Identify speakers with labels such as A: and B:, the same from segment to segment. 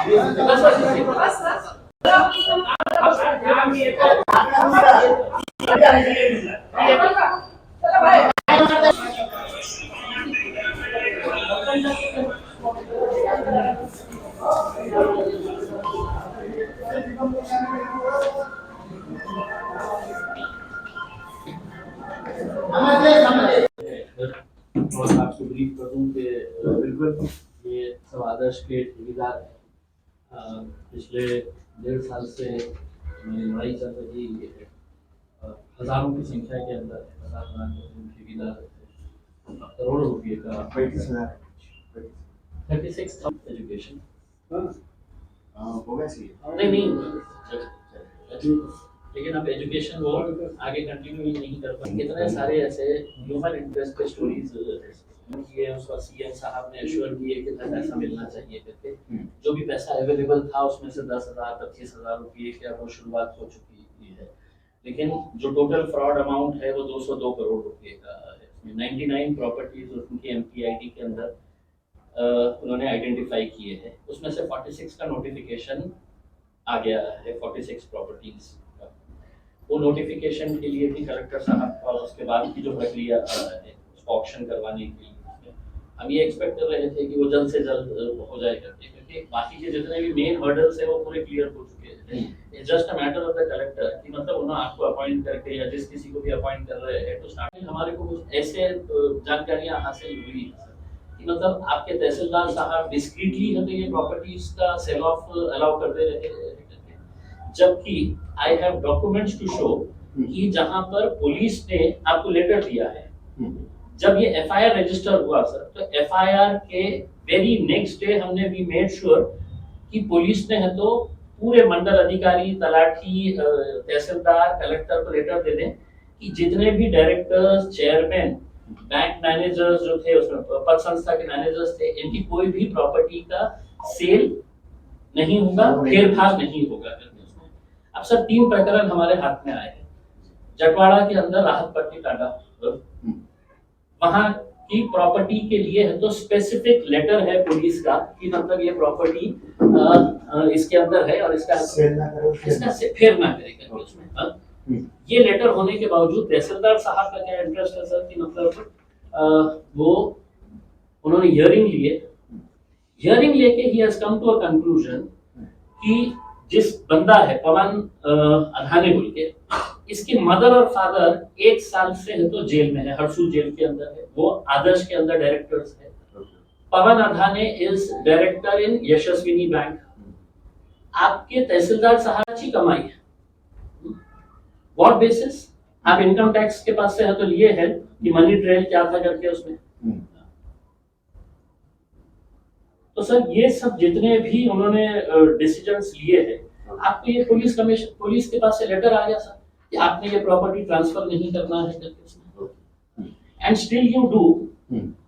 A: और लड़ाई चल रही है हज़ारों की संख्या के अंदर हज़ार हज़ार के ठेकेदार करोड़ों रुपए का
B: पैंतीस हज़ार।
A: Thirty six education.
B: होगा सी
A: नहीं नहीं। लेकिन अब एजुकेशन वो आगे कंटिन्यू ही नहीं कर पाए कितने सारे ऐसे ह्यूमन इंटरेस्ट पे स्टोरीज किए उसका सीएम साहब ने एश्योर किए कि इतना पैसा मिलना चाहिए करके। जो भी पैसा अवेलेबल था उसमें से दस हज़ार पच्चीस हज़ार रुपये की वो शुरुआत हो चुकी है। लेकिन जो टोटल फ्रॉड अमाउंट है वो 202 करोड़ रुपए का है। इसमें 99 प्रॉपर्टीज़ उनकी एमपीआईडी के अंदर उन्होंने आइडेंटिफाई किए हैं। उसमें से 46 का नोटिफिकेशन आ गया है 46 प्रॉपर्टीज़ का। वो नोटिफिकेशन के लिए भी कलेक्टर साहब और उसके बाद की जो प्रक्रिया है उसको ऑप्शन करवाने के लिए। हम ये एक्सपेक्ट कर रहे थे कि वो जल्द से जल्द हो जाए करके क्योंकि बाकी के जितने भी मेन हर्डल्स है वो पूरे क्लियर हो चुके हैं। It's just a matter of the collector कि मतलब उन्होंने आपको अपॉइंट करके या जिस किसी को भी अपॉइंट कर रहे हैं तो स्टार्टिंग हमारे को कुछ ऐसे जानकारियाँ हासिल हुई कि मतलब आपके तहसीलदार साहब डिस्क्रीटली हमें ये प्रॉपर्टीज़ का सेल ऑफ़ अलाउ करते रहे जबकि I have documents to show कि जहाँ पर पुलिस ने आपको लेटर दिया है। जब ये एफआईआर रजिस्टर हुआ सर तो एफआईआर के वेरी नेक्स्ट डे हमने भी मेड श्योर कि पुलिस ने है तो पूरे मंडल अधिकारी तलाठी तहसीलदार कलेक्टर को लेटर दे दें कि जितने भी डायरेक्टर्स चेयरमैन बैंक मैनेजर्स जो थे उसमें पद संस्था के मैनेजर्स थे इनकी कोई भी प्रॉपर्टी का सेल नहीं होगा फेर फार नहीं होगा। अब सर तीन प्रकरण हमारे हाथ में आए हैं। जटवाड़ा के अंदर राहत पट्टी टाटा वहाँ की प्रॉपर्टी के लिए है तो स्पेसिफिक लेटर है पुलिस का कि मतलब ये प्रॉपर्टी इसके अंदर है और इसका इसका से फेर ना करे करके उसमें हाँ? ये लेटर होने के बावजूद तहसीलदार साहब का क्या इंटरेस्ट है सर कि मतलब वो उन्होंने हियरिंग लिए हियरिंग लेके ही has come to a conclusion कि जिस बंदा है पवन अधाने बोल के, इसकी मदर और फादर एक साल से है तो जेल में है हरसूल जेल के अंदर है, वो आदर्श के अंदर डायरेक्टर्स है। Pawan Adhane is director in Yashaswini bank आपके तहसीलदार साहब की कमाई है। व्हाट बेसिस आप इनकम टैक्स के पास से है तो लिए है कि मनी ट्रेल क्या था करके उसमें। तो सर ये सब जितने भी उन्होंने डिसीजंस लिए हैं आपको ये पुलिस कमीशन पुलिस के पास से लेटर आ गया सर कि आपने ये प्रॉपर्टी ट्रांसफ़र नहीं करना है। करके उसमें एंड स्टिल यू डू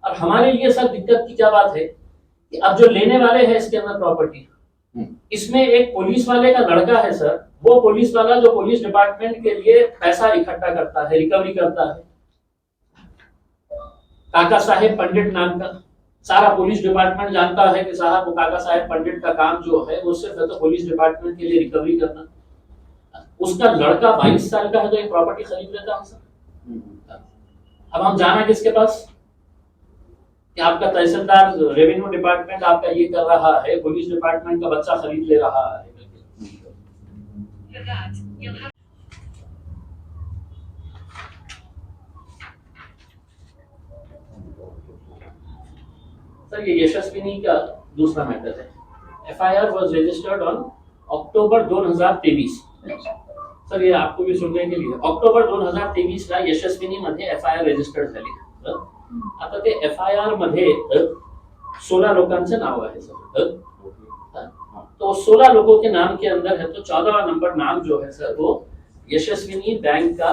A: और हमारे लिए सर दिक्कत की क्या बात है कि अब जो लेने वाले हैं इसके अंदर प्रॉपर्टी इसमें एक पुलिस वाले का लड़का है सर वो पुलिस वाला जो पुलिस डिपार्टमेंट के लिए पैसा इकट्ठा करता है रिकवरी करता है। काका साहेब पंडित नाम का। सारा पुलिस डिपार्टमेंट जानता है कि साहब वो काका साहेब पंडित का काम जो है वो सिर्फ़ है तो पुलिस डिपार्टमेंट के लिए रिकवरी करना। उसका लड़का बाईस साल का है तो एक प्रॉपर्टी खरीद लेता है सर। अब हम जाना किसके पास? कि आपका तहसीलदार रेवेन्यू डिपार्टमेंट आपका ये कर रहा है पुलिस डिपार्टमेंट का बच्चा खरीद ले रहा है। सर, ये यशस्विनी का दूसरा मैटर है? FIR was registered on October 2023 sir, ये आपको भी सुनने के लिए। अक्टोबर 2023 ला यशस्विनी मध्ये एफआयआर रजिस्टर्ड झाली? आता ते एफआयआर मध्ये सोळा लोकांचं नाव आहे, सर तो सोलह लोगों के नाम के अंदर है तो चौदह नंबर नाम जो है, सर, वो यशस्विनी बैंक का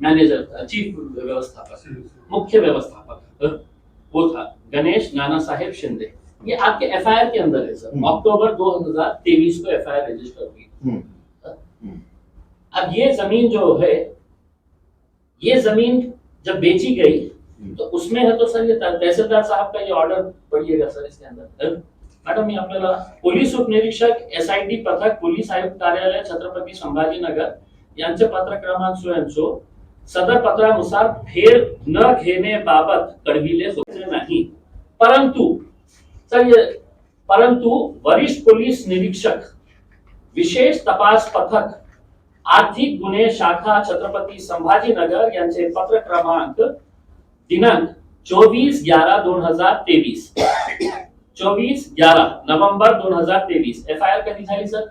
A: मैनेजर चीफ व्यवस्थापक, मुख्य व्यवस्थापक वो था। गणेश नाना साहेब शिंदे। ये आपके एफआईआर के अंदर है सर
B: हम्म।
A: अक्टूबर 2023 को एफआईआर रजिस्टर हुई।
B: हम्म,
A: अब ये ज़मीन जो है ये ज़मीन जब बेची गई तो उसमें है तो सर ये तहसीलदार साहब का ये ऑर्डर पढ़िएगा सर इसके अंदर। मॅडम मी आपल्याला पोलीस उपनिरीक्षक एस आय टी पथक पोलीस आयुक्त कार्यालय छत्रपती संभाजीनगर यांचे पत्र क्रमांक स्वयंचो सदर पत्रानुसार फेर न घेण्याबाबत कळविले होते नाही. परंतु परंतु वरिष्ठ पोलीस निरीक्षक विशेष तपास पथक आर्थिक गुन्हे शाखा छत्रपती संभाजीनगर यांचे पत्र क्रमांक दिनांक चोवीस ग्यारह दोन हजार तेवीस. चोवीस ग्यारह नोव्हेंबर दोन हजार तेवीस. एफ आय आर कधी झाली सर?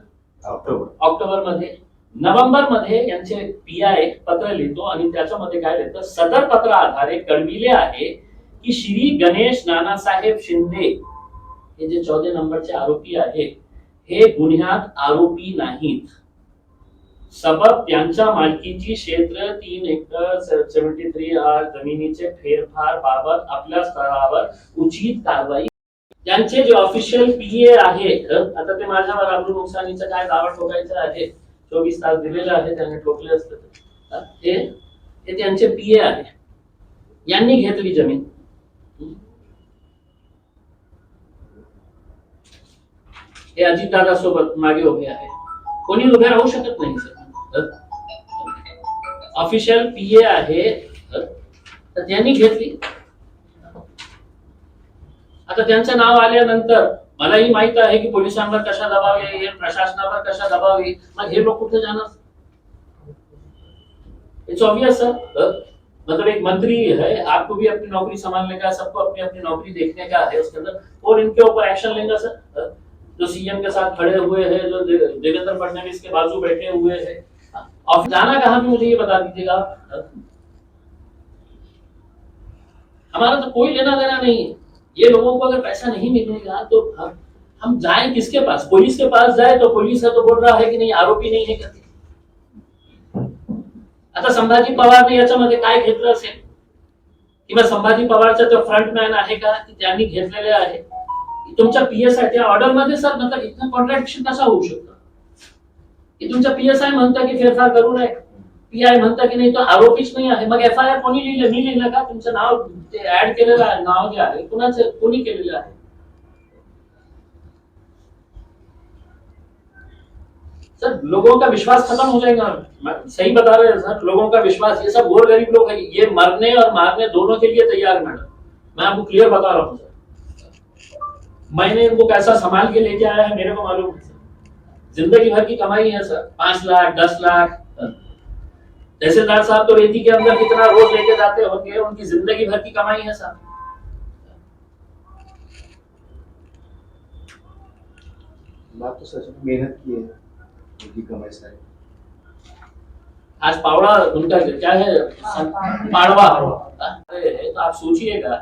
B: ऑक्टोबर.
A: ऑक्टोबरमध्ये नोव्हेंबरमध्ये यांचे पी आय पत्र लिहितो आणि त्याच्यामध्ये काय लिहितं? सदर पत्र आधारे कळविले आहे की श्री गणेश नानासाहेब शिंदे हे जे चौथे नंबरचे आरोपी आहेत हे गुन्ह्यात आरोपी नाहीत. सबब त्यांच्या मालकीची क्षेत्र तीन एकर सेव्हन्टी थ्री आर जमिनीचे फेरफार बाबत आपल्या स्तरावर उचित कारवाई. त्यांचे जे ऑफिशियल पीए आहे आता ते माझ्यावर अब्दुल नुकसानीचं काय दावा ठोकायचं आहे चोवीस तास दिलेले आहे त्यांनी ठोकले असते ते त्यांचे पीए आहे. यांनी घेतली जमीन. हे अजितदादा सोबत मागे उभे आहे. कोणी उभे राहू शकत नाही सर. ऑफिशियल पीए आहे. तर त्यांनी घेतली. आता त्यांचं नाव आल्यानंतर मलाही माहित आहे की पोलिसांवर कशा दबाव येईल प्रशासनावर कशा दबाव येईल मग हे लोक कुठे जाणार? इट्स सर मतलब एक मंत्री है, आपको भी अपनी नौकरी संभालने का, सबको अपनी अपनी नौकरी देखने का है उसके अंदर। और इनके ऊपर एक्शन लेगा सर जो सीएम के साथ खड़े हुए हैं, जो देवेंद्र फडणवीस के बाजू बैठे हुए हैं। और जाना कहाँ भी मुझे ये बता दीजिएगा। हमारा तो कोई लेना देना नहीं है। ये लोगों को अगर पैसा नहीं मिलेगा तो हम हम जाए किसके पास? पुलिस के पास जाए तो पुलिस है तो बोल रहा है की नाही, आरोपी नाही है करते आता संभाजी पवारने याच्यामध्ये काय घेतलं असेल? किंवा संभाजी पवारचा तो फ्रंटमॅन आहे का की त्यांनी घेतलेले आहे. तुमच्या पीएस साठी ऑर्डर मध्ये, सर मतलब इथं कॉन्ट्रॅडिक्शन कसा होऊ शकतो? की तुमच्या पीएसआय म्हणतं की फेरफार करू नये. पीआय म्हणतं की नाही तो आरोपीच नाही आहे. मग कोणी मी लिहिलं का? तुमचं नाव ते ऍड केलेलं आहे, नाव जे आहे, कुणाचं, कोणी केलेलं आहे? सर, लोगों का विश्वास खत्म हो जाएगा? सही बता रहे हैं, सर, लोगों का विश्वास, ये सब गोर गरीब लोग हैं, ये मरने और मारने दोनों के लिए तैयार मैडम। मैं आपको क्लियर बता रहा हूँ, सर। मैंने इनको कैसा संभाल के लेके आया है, मेरे को मालूम है ज़िंदगी भर की कमाई है, सर। पाँच लाख, दस लाख तहसीलदार साहब तो रेती के अंदर कितना रोज लेके जाते होंगे उनकी ज़िंदगी भर की कमाई है सर
B: बात तो सच में मेहनत की है उनकी कमाई सारी।
A: आज पावड़ा उनका क्या है पाडवा तो आप सोचिएगा।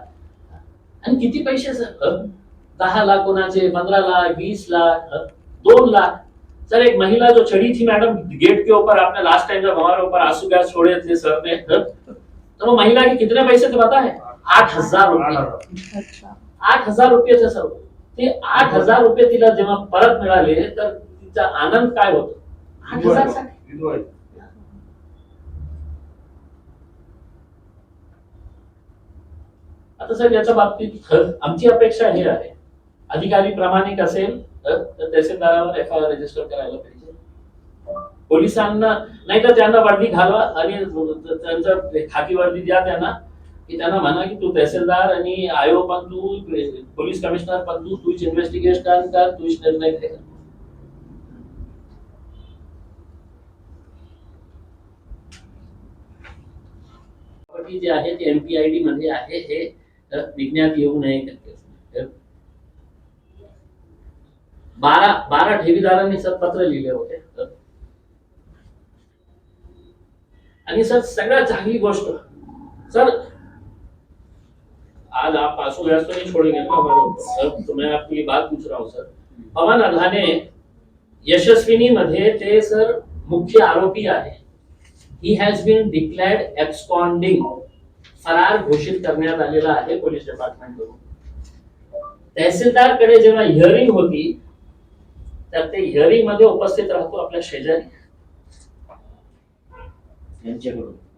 A: आणि किती पैसे सर दहा लाख कोणाचे पंद्रह लाख बीस लाख? दोन लाख। सर एक महिला जो चढ़ी थी मैडम गेट के ऊपर आपने लास्ट टाइम जब हमारे ऊपर आंसू गैस छोड़े थे सर ने? तो वो महिला के कितने पैसे थे पता है? आठ हजार रुपये। आठ हजार रुपये थे सर। ते आठ हजार रुपये तिला जेव्हा परत मिळाले तर तिचा आनंद काय होतो? आठ हजार आता सर याच्या बाबतीत आमची अपेक्षा हे आहे. अधिकारी प्रामाणिक असेल तर तहसीलदारावर एफ आय आर रजिस्टर करायला पाहिजे. पोलिसांना नाही तर त्यांना वर्दी घालवा आणि त्यांचा खाकी वर्दी द्या त्यांना की त्यांना म्हणा की तू तहसीलदार आणि आयो पण तू पोलीस कमिशनर पण तू तूच इन्व्हेस्टिगेशन कर तूच निर्णय घे जे आहे ते एमपीआयडी मध्ये आहे हे विज्ञात येऊ नये. बारा बारा ठेवीदारांनी सर पत्र लिहिले होते. आणि सर सगळ्यात चांगली गोष्ट सर आज आप आंसू गैस तो नहीं छोड़ेंगे ना हमारे ऊपर सर तो मैं आपको ये बात पूछ रहा हूँ सर. पवन अधाने यशस्विनी मध्ये ते सर मुख्य आरोपी आहे. He has been declared absconding फरार घोषित करण्यात आलेला आहे पोलीस डिपार्टमेंटकडून तहसीलदारकडे जेव्हा हिअरिंग होती तर ते हिअरिंगमध्ये उपस्थित राहतो आपल्या शेजारी.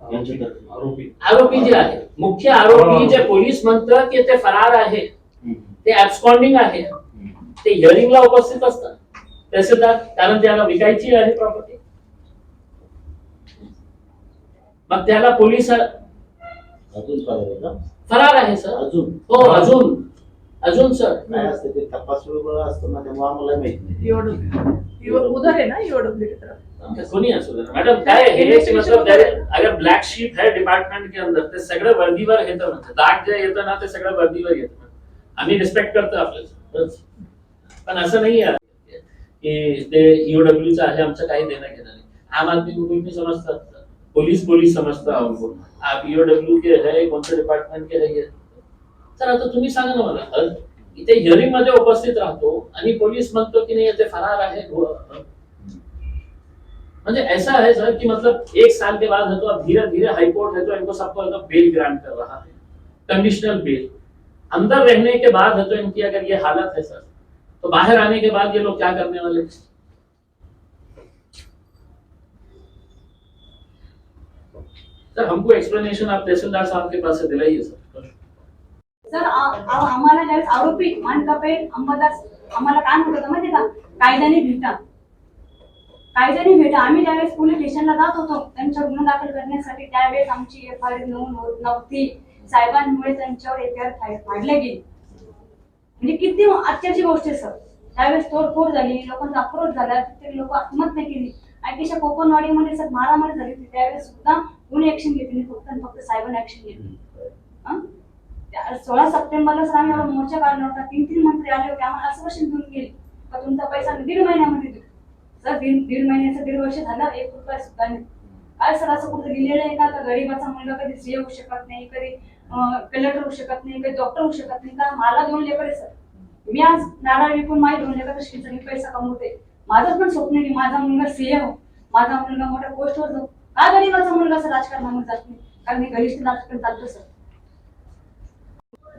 B: आरोपी.
A: आरोपी. जे आहे मुख्य आरोपी जे पोलीस म्हणतात की ते फरार आहे. ते ऍब्स्कॉन्डिंग आहे. ते हिअरिंगला उपस्थित असतात. तहसीलदार कारण त्याला विकायची आहे प्रॉपर्टी मग त्याला पोलीस फरार आहे सर.
C: अजून.
A: हो अजून. अजून सर
C: काय असते ते तपास वेगळं असतं ना त्यामुळे आम्हाला माहीत नाही.
D: ईओडब्ल्यू उधर है ना ईओडब्ल्यू की तरफ
A: कोणी असू दे. मैडम काय आहे हे मतलब त्यारे- अगर ब्लॅक शीप है डिपार्टमेंट के अंदर. ते सगळं वर्दीवर घेतं म्हणजे दाग जे येतं ना ते सगळं वर्दीवर येतं आम्ही रिस्पेक्ट करतो आपल्याला बस. पण असं नाही आहे. की ते ईओडब्ल्यूचं आहे आमचं काही देणं घेणं नाही. आम आदमी को कोई भी समजता पुलिस पुलिस समजता हमको आप ईओडब्ल्यू के है कोणत्या डिपार्टमेंट के है ये? तर आता तुम्ही सांगा ना मला. अ, इथे हिअरिंग मध्ये उपस्थित राहतो आणि पोलीस म्हणतो की नाही ते फरार आहे म्हणजे ऐसा है सर कि मतलब एक साल के बाद है तो अब धीरे धीरे हाई कोर्ट है तो इनको सबको एकदम बेल ग्रांट कर रहा है. कंडीशनल बेल अंदर रहने के बाद है तो इनकी अगर ये हालत है सर तो बाहर आने के बाद ये लोग क्या करने वाले सर हमको एक्सप्लेनेशन आप तहसीलदार साहब के पास से दिलाइए सर.
E: सर आम्हाला ज्यावेळेस आरोपी मानकापे अंबादास आम्हाला काय म्हणत होतं माहिती का? कायद्याने भेटा. कायद्याने भेटा. आम्ही ज्यावेळेस पोलीस स्टेशनला जात होतो त्यांच्यावर गुन्हा दाखल करण्यासाठी त्यावेळेस आमची एफ आय आर नोंद होत नव्हती साहेबांमुळे त्यांच्यावर एफ आय आर गेली. म्हणजे किती आश्चर्याची गोष्ट आहे सर. त्यावेळेस तोडफोड झाली लोकांचा अक्रोश झाला तिथे लोक आत्महत्या केली. आणि तिच्या कोकणवाडीमध्ये सर मारामारी झाली होती. त्यावेळेस सुद्धा कोणी ऍक्शन घेतली फक्त फक्त साहेबांनी ऍक्शन घेतली. सोळा सप्टेंबरला सर आम्ही एवढा मोर्चा काढला होता. तीन तीन मंत्री आले होते. आम्हाला असं वर्ष घेऊन गेले. का तुमचा पैसा दीड महिन्यामध्ये देऊ सर दीड दीड महिन्याचं दीड वर्ष झालं एक रुपया सुद्धा नाही. काय सर असं कुठं लिहिलेलं आहे का? का गरीबाचा मुलगा कधी सीए होऊ शकत नाही कधी कलेक्टर होऊ शकत नाही कधी डॉक्टर होऊ शकत नाही? का मला दोन लेकर आहे सर? मी आज नारळ विकून माझे दोन लेकर शिक्षण पैसा कमवते. माझं पण स्वप्न आहे की माझा मुलगा सीए हो. माझा मुलगा मोठ्या पोस्टवर जाऊ. का गरीबाचा मुलगा सर राजकारणामध्ये जात नाही? कारण मी घनिष्ठ राजकारण चालतो सर.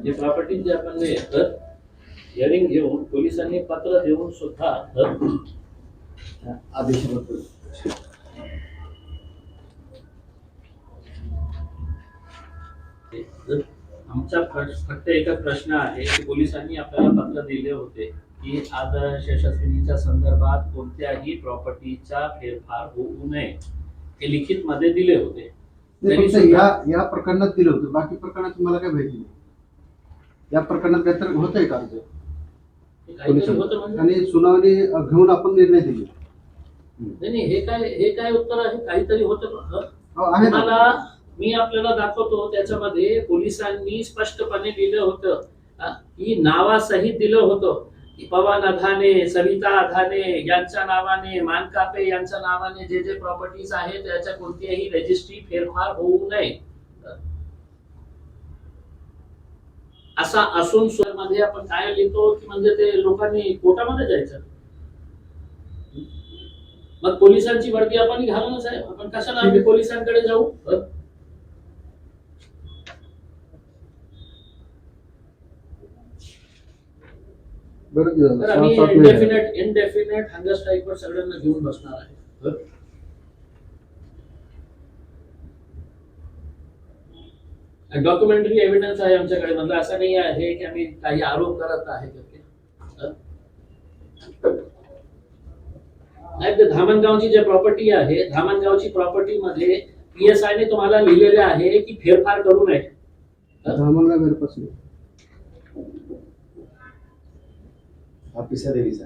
A: जे प्रॉपर्टी जे आपण हिअरिंग घेऊन पोलिसांनी पत्र देऊन सुद्धा
B: आदेशाबद्दल
A: आमचा फक्त एकच प्रश्न आहे की पोलिसांनी आपल्याला पत्र दिले होते की आदर्श यशस्विनीच्या संदर्भात कोणत्याही प्रॉपर्टीचा फेरफार होऊ नये. हे लिखित मध्ये दिले होते. तरी
F: या या प्रकरणात दिलं होतं. बाकी प्रकरणात तुम्हाला काय माहिती नाही. या प्रकरणात काहीतरी होतंय का अर्ज
A: हे काहीतरी होतं म्हणजे?
F: आणि सुनावणी घेऊन आपण निर्णय दिले.
A: नाही हे काय हे काय उत्तर आहे? काहीतरी होतं हं?
F: आहे
A: तुम्हाला मी आपल्याला दाखवतो त्याच्यामध्ये पोलिसांनी स्पष्टपणे दिलं होतं की नावासहित दिलं होतं. की पवन अधाने सविता अधाने यांच्या नावाने मानकापे यांच्या नावाने जे जे प्रॉपर्टीज आहेत त्याच्या कोणत्याही रजिस्ट्री फेरफार होऊ नये. असा असून मध्ये आपण काय लिहितो की म्हणजे ते लोकांनी कोर्टामध्ये जायचं? मग पोलिसांची वर्दी आपण घालू ना साहेब. आपण कशाला आम्ही पोलिसांकडे जाऊ. इनडेफिनेट इनडेफिनेट हंगर स्ट्राईक वर सगळ्यांना घेऊन बसणार आहे. डॉक्युमेंटरी एव्हिडन्स आहे आमच्याकडे. म्हणजे असं नाही आहे की आम्ही काही आरोप करत आहे करके. नाही ते धामणगावची जे प्रॉपर्टी आहे धामणगावची प्रॉपर्टी मध्ये पीएसआय ने तुम्हाला लिहिलेले आहे की फेरफार करू नये.
F: काय घरपासून
B: पिसा देवीचा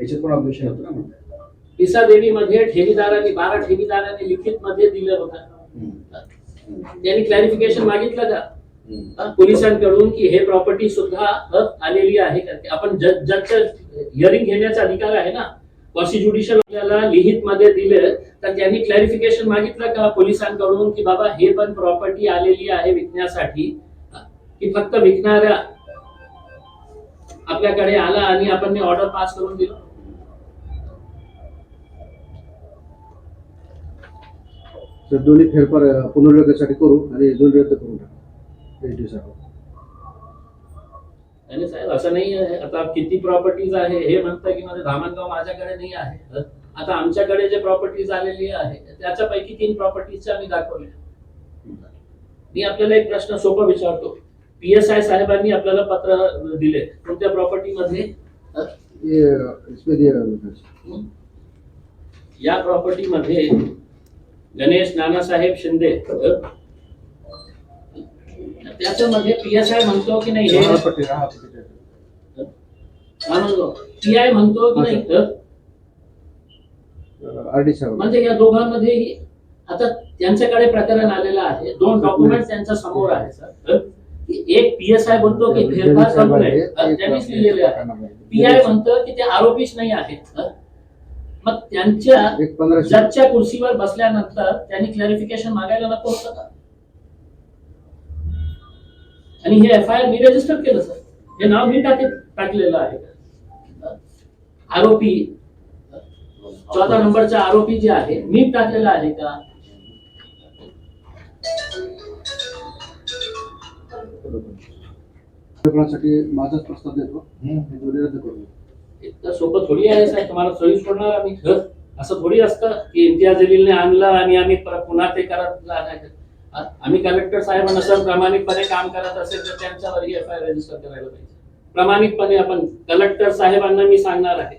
B: याच्यात पण ऑब्जेक्शन होतं ना म्हणतात
A: पिसा देवी मध्ये ठेवीदारांनी बारा ठेवीदारांनी लिखित मध्ये दिलं होतं. त्यांनी क्लॅरिफिकेशन मागितलं का? पोलिसांकडून की हे प्रॉपर्टी सुद्धा आलेली आहे. का आपण जज जजचं हिअरिंग घेण्याचा अधिकार आहे ना? ज्युडिशियल आपल्याला लिहित मध्ये दिलं. तर त्यांनी क्लॅरिफिकेशन मागितलं का पोलिसांकडून की बाबा हे पण प्रॉपर्टी आलेली आहे विकण्यासाठी? की फक्त विकणाऱ्या आपल्याकडे आला आणि आपण ऑर्डर पास करून दिलं?
F: तर दोन्ही फेरफार अं, पुनर्विकासासाठी करू आणि दोन्ही रद्द करून टाकू. एक दिवसात
A: आणि साहेब असं नाही आहे. आता किती प्रॉपर्टीज आहे हे म्हणताय की माझे धामणगाव माझ्याकडे नाही आहे. आता आमच्याकडे जे प्रॉपर्टीज आलेली आहे त्याच्यापैकी तीन प्रॉपर्टीज आम्ही दाखवले. मी आपल्याला एक प्रश्न सोपा विचारतो. पी एस आय साहेबांनी आपल्याला पत्र दिले. कोणत्या प्रॉपर्टीमध्ये
F: ये अं, इसमें
A: गणेश नानासाहेब शिंदे. त्याच्यामध्ये पी एस आय म्हणतो की नाही? म्हणतो. पी आय म्हणतो की नाही?
F: साहेब.
A: म्हणजे या दोघांमध्ये आता त्यांच्याकडे प्रकरण आलेलं आहे. दोन डॉक्युमेंट त्यांच्यासमोर आहे सर. की एक पी एस आय म्हणतो की फेरफार करू नये. अ, त्यांनीच लिहिलेले आहे. पी आय म्हणतं की ते आरोपीच नाही आहेत मग त्यांच्या जजच्या कुर्सीवर बसल्यानंतर त्यांनी क्लॅरिफिकेशन मागायला नको होतं का? आणि हे एफ आय आर मी रजिस्टर केलं सर हे नाव मी टाके टाकलेलं आहे. आरोपी चौदा नंबरचा आरोपी जे आहे मी टाकलेला आहे का?
F: माझाच प्रस्ताव देतो. हे रद्द करू
A: इतकं सोपं थोडी आहे साहेब तुम्हाला सोयी सोडणार आम्ही हं? असं थोडी असतं की इम्तियाज जलीलने आणलं आणि आम्ही पर- पुन्हा ते करत आम्ही कलेक्टर साहेबांना सर प्रामाणिकपणे काम करत असेल तर त्यांच्यावरही एफ आय आर रजिस्टर करायला पाहिजे. प्रामाणिकपणे आपण कलेक्टर साहेबांना मी सांगणार आहे?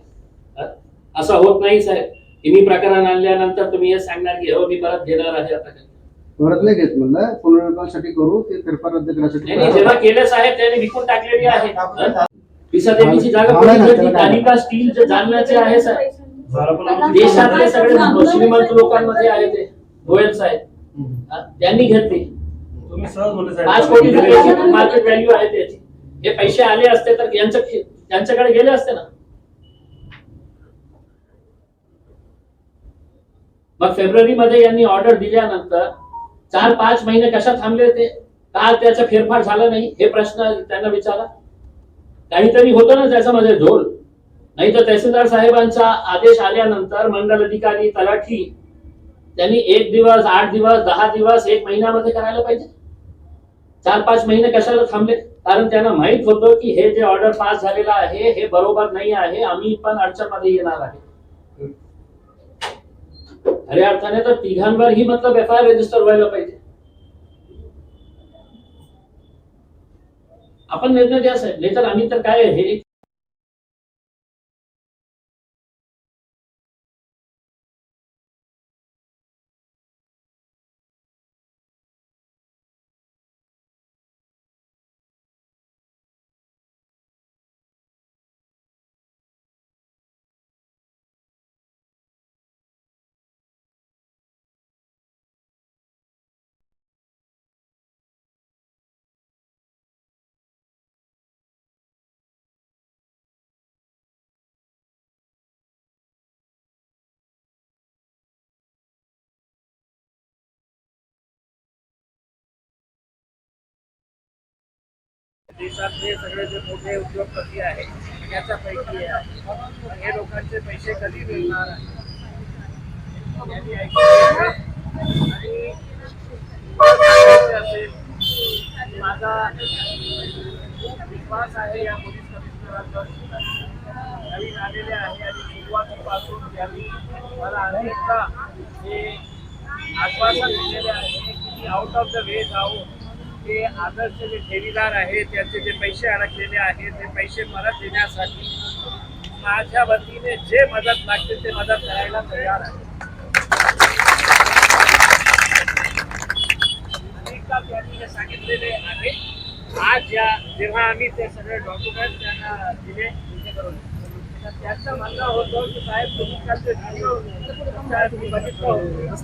A: असं होत नाही साहेब. की मी प्रकरण आणल्यानंतर तुम्ही हे सांगणार की हो मी परत घेणार आहे आता.
F: परत नाही घेत म्हणलं. पुनर्विकासासाठी करू ते फेरफार रद्द करण्यासाठी
A: जेव्हा केले साहेब त्यांनी विकून टाकलेली आहे. पिसादेवीची जागा कोणी
F: नाही,
A: घेतली?
F: त्याला काय?
A: कालिका स्टील जे जालन्याचे आहे साहेब देशातले सगळे श्रीमंत लोकांमध्ये आहे ते. गोयल साहेब. हा, त्यांनी घेतली.
G: तुम्ही सहज बोलले
A: पाच कोटी रुपयाची मार्केट व्हॅल्यू आहे त्याची. हे पैसे आले असते तर यांचं त्यांच्याकडे गेले असते ना. मग फेब्रुवारी मध्ये यांनी ऑर्डर दिल्यानंतर चार पाच महिने कशा थांबले ते? का त्याचा फेरफार झाला नाही? हे प्रश्न त्यांना विचारा. काहीतरी होतं ना त्याचा माझा ढोल नाही तर तहसीलदार साहेबांचा आदेश आल्यानंतर मंडल अधिकारी तलाठी त्यांनी एक दिवस आठ दिवस दहा दिवस एक महिन्यामध्ये करायला पाहिजे. चार पाच महिने कशाला थांबले? कारण त्यांना माहीत होतं की हे जे ऑर्डर पास झालेला आहे हे बरोबर नाही आहे आम्ही पण अडचणमध्ये येणार आहे. खऱ्या अर्थाने तर तिघांवर ही मतलब एफ आय रजिस्टर व्हायला पाहिजे. आपण निर्णय द्या साहेब. नाहीतर आम्ही तर काय हे
G: देशातले सगळे जे मोठे उद्योगपती आहे. याच्यापैकी लोकांचे पैसे कधी मिळणार विश्वास आहे या पोलीस नवीन आलेले आहे आणि आश्वासन दिलेले आहे आउट ऑफ़ द वे जाऊन ते आदर्श जे ठेवीदार आहेत, त्यांचे जे पैसे अडकलेले आहेत, ते पैसे परत देण्यासाठी माझ्या वतीने जे मदत लागते, ते मदत करायला तयार आहे. आज या, जेव्हा आम्ही ते सगळे डॉक्युमेंट त्यांना दिले तर म्हणणं होतं की, साहेब, तुम्ही बघितलं होतो.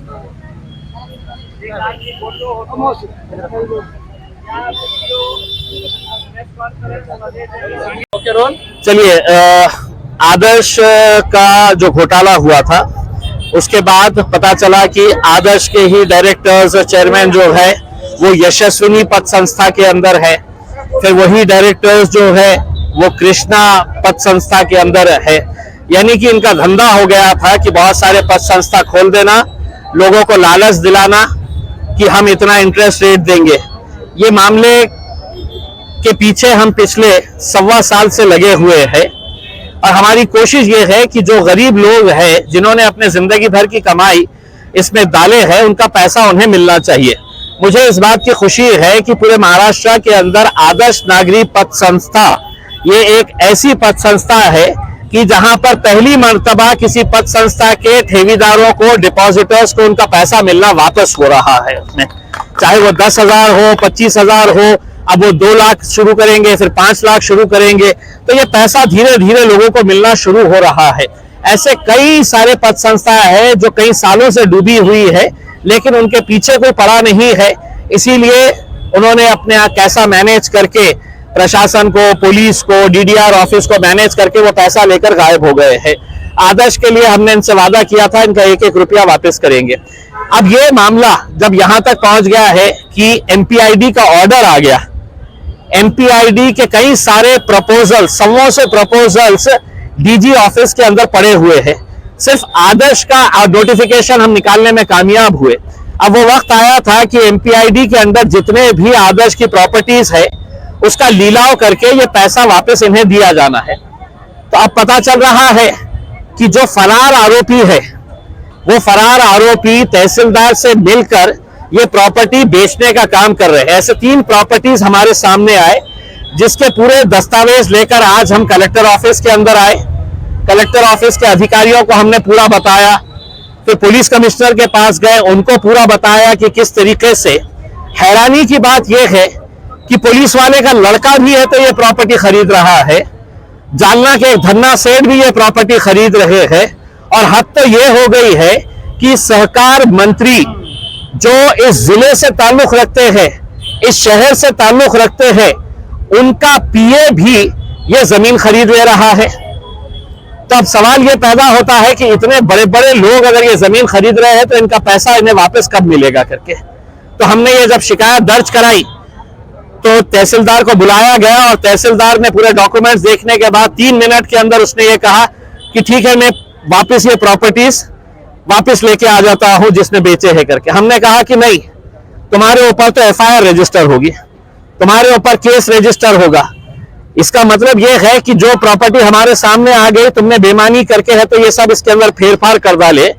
H: चलिए आदर्श का जो घोटाला हुआ था, उसके बाद पता चला कि आदर्श के ही डायरेक्टर्स चेयरमैन जो है, वो यशस्विनी पथ संस्था के अंदर है। फिर वही डायरेक्टर्स जो है, वो कृष्णा पद संस्था के अंदर है। यानी कि इनका धंधा हो गया था कि बहुत सारे पद संस्था खोल देना, लोगों को लालच दिलाना, कि हम इतना इंटरेस्ट रेट देंगे। ये मामले के पीछे हम पिछले सवा साल से लगे हुए हैं। और हमारी कोशिश ये है कि जो गरीब लोग हैं, जिन्होंने अपने ज़िंदगी भर की कमाई इसमें डाले हैं, उनका पैसा उन्हें मिलना चाहिए। मुझे इस बात की खुशी है कि पूरे महाराष्ट्र के अंदर आदर्श नागरिक पद संस्था, ये एक ऐसी पद संस्था है कि जहाँ पर पहली मर्तबा किसी पद संस्था के ठेवीदारों को डिपॉजिटर्स को, उनका पैसा मिलना वापस हो रहा है उसमें। चाहे वो दस हज़ार हो, पच्चीस हज़ार हो, अब वो दो लाख शुरू करेंगे, फिर पाँच लाख शुरू करेंगे तो ये पैसा धीरे धीरे लोगों को मिलना शुरू हो रहा है। ऐसे कई सारे पद संस्थाएँ हैं जो कई सालों से डूबी हुई है, लेकिन उनके पीछे कोई पड़ा नहीं है। इसीलिए उन्होंने अपने यहाँ कैसा मैनेज करके प्रशासन को, पुलिस को डीडीआर ऑफ़िस को मैनेज करके वो पैसा लेकर गायब हो गए हैं। आदर्श के लिए हमने इनसे वादा किया था, इनका एक एक रुपया वापस करेंगे। अब ये मामला जब यहाँ तक पहुँच गया है कि एमपीआईडी का ऑर्डर आ गया एमपीआईडी के कई सारे प्रपोजल सवों से प्रपोजल्स डीजी ऑफ़िस के अंदर पड़े हुए हैं। सिर्फ़ आदर्श का नोटिफिकेशन हम निकालने में कामयाब हुए। अब वो वक्त आया था कि एमपीआईडी के अंदर जितने भी आदर्श की प्रॉपर्टीज़ है उसका लीलाव करके ये पैसा वापस इन्हें दिया जाना है। तो अब पता चल रहा है कि जो फरार आरोपी है, वो फरार आरोपी तहसीलदार से मिलकर ये प्रॉपर्टी बेचने का काम कर रहे हैं। ऐसे तीन प्रॉपर्टीज़ हमारे सामने आए, जिसके पूरे दस्तावेज़ लेकर आज हम कलेक्टर ऑफ़िस के अंदर आए। कलेक्टर ऑफ़िस के अधिकारियों को हमने पूरा बताया, फिर पुलिस कमिश्नर के पास गए, उनको पूरा बताया कि किस तरीके से हैरानी की बात यह है कि पुलिस वाले का लड़का भी है तो ये प्रॉपर्टी खरीद रहा है। जालना के धन्ना सेठ भी ये प्रॉपर्टी खरीद रहे हैं। और हद तो ये हो गई है कि सहकार मंत्री जो इस ज़िले से ताल्लुक रखते हैं, इस शहर से ताल्लुक रखते हैं, उनका पीए भी ये ज़मीन खरीद ले रहा है। तो अब सवाल ये पैदा होता है कि इतने बड़े बड़े लोग अगर ये ज़मीन खरीद रहे हैं तो इनका पैसा इन्हें वापस कब मिलेगा करके? तो हमने ये जब शिकायत दर्ज कराई तो तहसीलदार को बुलाया गया और तहसीलदार ने पूरे डॉक्यूमेंट्स देखने के बाद तीन मिनट के अंदर उसने ये कहा कि ठीक है, मैं वापस ये प्रॉपर्टीज़ वापस लेके आ जाता हूँ जिसने बेचे है करके। हमने कहा कि नहीं, तुम्हारे ऊपर तो एफआईआर रजिस्टर होगी, तुम्हारे ऊपर केस रजिस्टर होगा। इसका मतलब यह है कि जो प्रॉपर्टी हमारे सामने आ गई, तुमने बेमानी करके है तो ये सब इसके अंदर फेरफार कर डाले।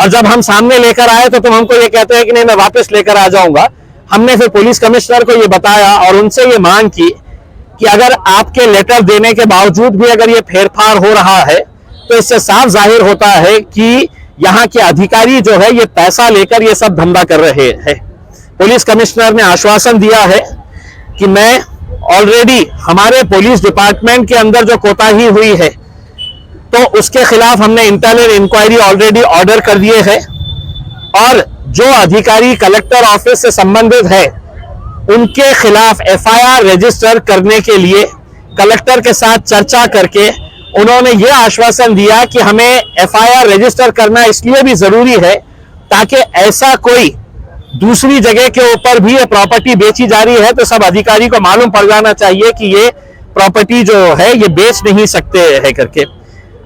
H: और जब हम सामने लेकर आए तो तुम हमको ये कहते हैं कि नहीं, मैं वापस लेकर आ जाऊँगा। हमने फिर पुलिस कमिश्नर को ये बताया और उनसे ये मांग की कि अगर आपके लेटर देने के बावजूद भी अगर ये फेरफार हो रहा है तो इससे साफ़ ज़ाहिर होता है कि यहाँ के अधिकारी जो है, ये पैसा लेकर ये सब धंधा कर रहे हैं। पुलिस कमिश्नर ने आश्वासन दिया है कि मैं ऑलरेडी हमारे पुलिस डिपार्टमेंट के अंदर जो कोताही हुई है तो उसके खिलाफ हमने इंटरनल इंक्वायरी ऑलरेडी ऑर्डर कर दिए है और जो अधिकारी कलेक्टर ऑफ़िस से संबंधित है, उनके खिलाफ एफआईआर रजिस्टर करने के लिए कलेक्टर के साथ चर्चा करके उन्होंने ये आश्वासन दिया कि हमें एफआईआर रजिस्टर करना इसलिए भी ज़रूरी है ताकि ऐसा कोई दूसरी जगह के ऊपर भी ये प्रॉपर्टी बेची जा रही है तो सब अधिकारी को मालूम पड़ जाना चाहिए कि ये प्रॉपर्टी जो है, ये बेच नहीं सकते है करके।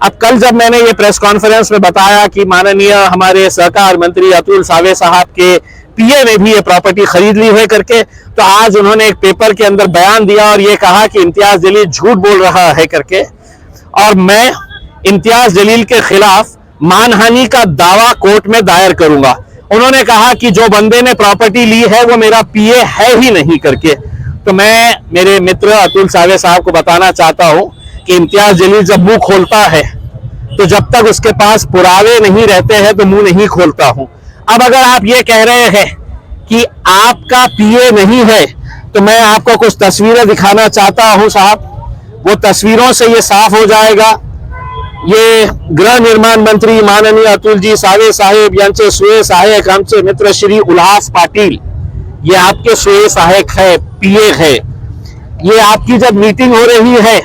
H: अब कल जब मैंने ये प्रेस कॉन्फ्रेंस में बताया कि माननीय हमारे सहकार मंत्री अतुल सावे साहब के पीए ने भी ये प्रॉपर्टी खरीद ली है करके तो आज उन्होंने एक पेपर के अंदर बयान दिया और ये कहा कि इम्तियाज़ जलील झूठ बोल रहा है करके। और मैं इम्तियाज़ जलील के खिलाफ मानहानि का दावा कोर्ट में दायर करूँगा। उन्होंने कहा कि जो बंदे ने प्रॉपर्टी ली है, वो मेरा पीए है ही नहीं करके। तो मैं, मेरे मित्र अतुल सावे साहब को बताना चाहता हूँ कि इम्तियाज़ जलील जब मुँह खोलता है तो जब तक उसके पास पुरावे नहीं रहते हैं तो मुँह नहीं खोलता हूँ। अब अगर आप ये कह रहे हैं कि आपका पीए नहीं है तो मैं आपको कुछ तस्वीरें दिखाना चाहता हूँ, साहब। वो तस्वीरों से ये साफ़ हो जाएगा। ये गृह निर्माण मंत्री माननीय अतुल जी सावे साहेब, यांचे सुये सहायक आमचे मित्र श्री उल्हास पाटिल, ये आपके सुये सहायक है, पीए है। ये आपकी जब मीटिंग हो रही है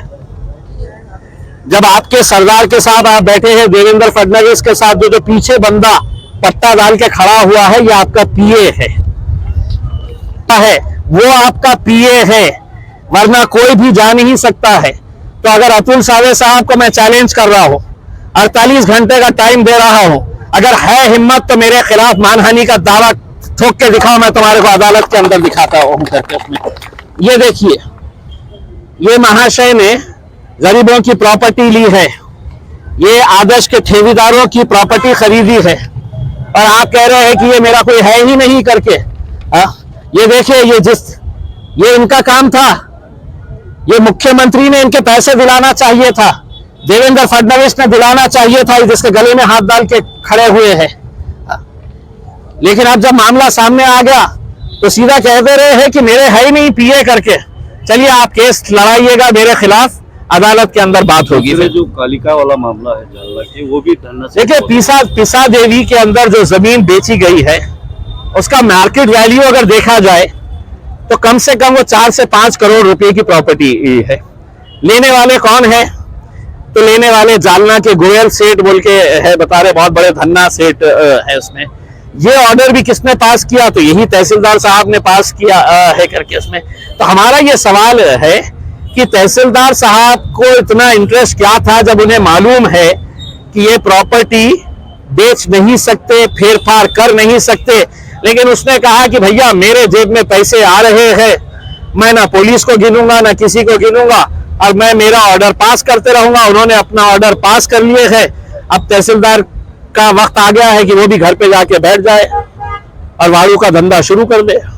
H: जब आपके सरदार के साथ आप बैठे हैं, देवेंद्र फडणवीस के साथ जो जो पीछे बंदा पट्टा डाल के खड़ा हुआ है, ये आपका पीए है। है, वो आपका पीए है, वरना कोई भी जा नहीं सकता है। तो अगर अतुल सावे साहब को मैं चैलेंज कर रहा हूँ 48 घंटे का टाइम दे रहा हूँ, अगर है हिम्मत तो मेरे खिलाफ मानहानि का दावा ठोक के दिखाओ, मैं तुम्हारे को अदालत के अंदर दिखाता हूँ। ये देखिए, ये महाशय ने गरीबों की प्रॉपर्टी ली है। ये आदर्श के ठेकेदारों की प्रॉपर्टी खरीदी है। और आप कह रहे हैं कि ये मेरा कोई है ही नहीं करके। आ? ये देखिए, ये जिस, ये इनका काम था। ये मुख्यमंत्री ने इनके पैसे दिलाना चाहिए था। देवेंद्र फडणवीस ने दिलाना चाहिए था, जिसके गले में हाथ डाल के खड़े हुए हैं। लेकिन अब जब मामला सामने आ गया तो सीधा कह दे रहे हैं कि मेरे है ही नहीं पीए करके। चलिए, आप केस लड़ाइएगा मेरे खिलाफ। अदालत के अंदर बात होगी
I: जो कालिका वाला मामला है जालना की वो भी
H: देखिए पिसा पिसा देवी के अंदर जो ज़मीन बेची गई है उसका मार्केट वैल्यू अगर देखा जाए तो कम से कम वो चार से पाँच करोड़ रुपए की प्रॉपर्टी है लेने वाले कौन है? तो लेने वाले जालना के गोयल सेठ बोल के है बता रहे बहुत बड़े धन्ना सेठ है उसमें। ये ऑर्डर भी किसने पास किया? तो यही तहसीलदार साहब ने पास किया है करके उसमें। तो हमारा ये सवाल है कि तहसीलदार साहब को इतना इंटरेस्ट क्या था जब उन्हें मालूम है कि ये प्रॉपर्टी बेच नहीं सकते, फेरफार कर नहीं सकते? लेकिन उसने कहा कि भैया, मेरे जेब में पैसे आ रहे हैं। मैं ना पुलिस को गिनूँगा, ना किसी को गिनूँगा। और मैं मेरा ऑर्डर पास करते रहूँगा। उन्होंने अपना ऑर्डर पास कर लिए है। अब तहसीलदार का वक्त आ गया है कि वो भी घर पे जाके बैठ जाए और वाड़ू का धंधा शुरू कर दे।